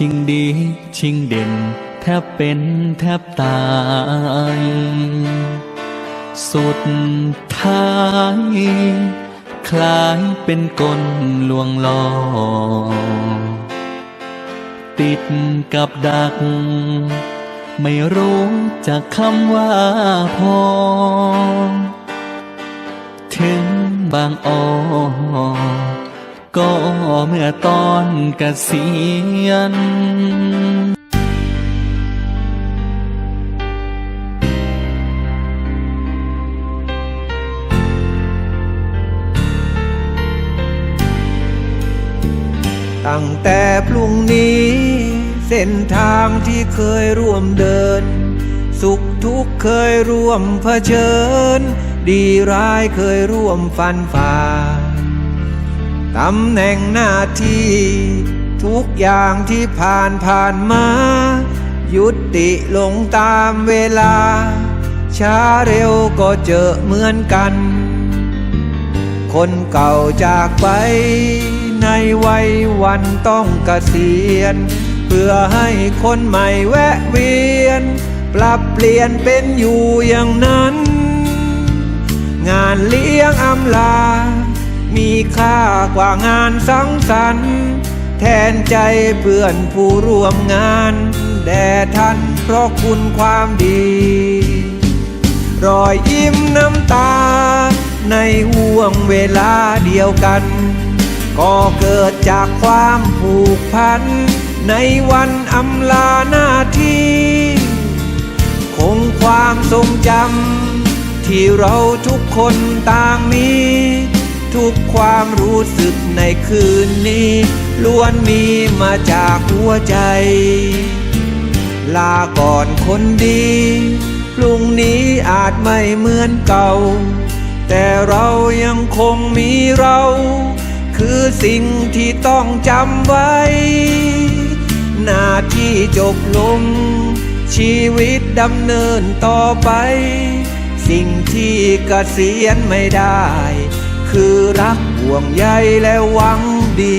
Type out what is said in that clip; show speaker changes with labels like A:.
A: ชิงดี ชิงเด่น แทบเป็นแทบตาย สุดท้าย คล้ายเป็นกลลวงลอติดกับดัก ไม่รู้จักคำว่าพอ ถึงบางอ้อ ก็เมื่อตอนเกษียณ
B: ตั้งแต่พรุ่งนี้ เส้นทางที่เคยร่วมเดิน สุขทุกข์เคยร่วมเผชิญ ดีร้ายเคยร่วมฟันฝ่า ตำแหน่งหน้าที่ ทุกอย่างที่ผ่านผ่านมา ยุติลงตามเวลา ช้าเร็วก็เจอเหมือนกัน คนเก่าจากไป ในวัยวันต้องเกษียณ เพื่อให้คนใหม่แวะเวียน ปรับเปลี่ยนเป็นอยู่อย่างนั้น งานเลี้ยงอำลา มีค่ากว่างานสังสรรค์แทนใจเพื่อนผู้ร่วมงานแด่ท่านเพราะคุณความดี รอยยิ้มน้ำตา ในห่วงเวลาเดียวกัน ก็เกิดจากความผูกพัน ในวันอำลาหน้าที่ คงความทรงจำที่เราทุกคนต่างมี ทุกความรู้สึกในคืนนี้ ล้วนมีมาจากหัวใจ ลาก่อนคนดีพรุ่งนี้อาจไม่เหมือนเก่า แต่เรายังคงมีเรา คือสิ่งที่ต้องจำไว้ หน้าที่จบลง ชีวิตดำเนินต่อไป สิ่งที่เกษียณไม่ได้ คือรักห่วงใยและหวังดี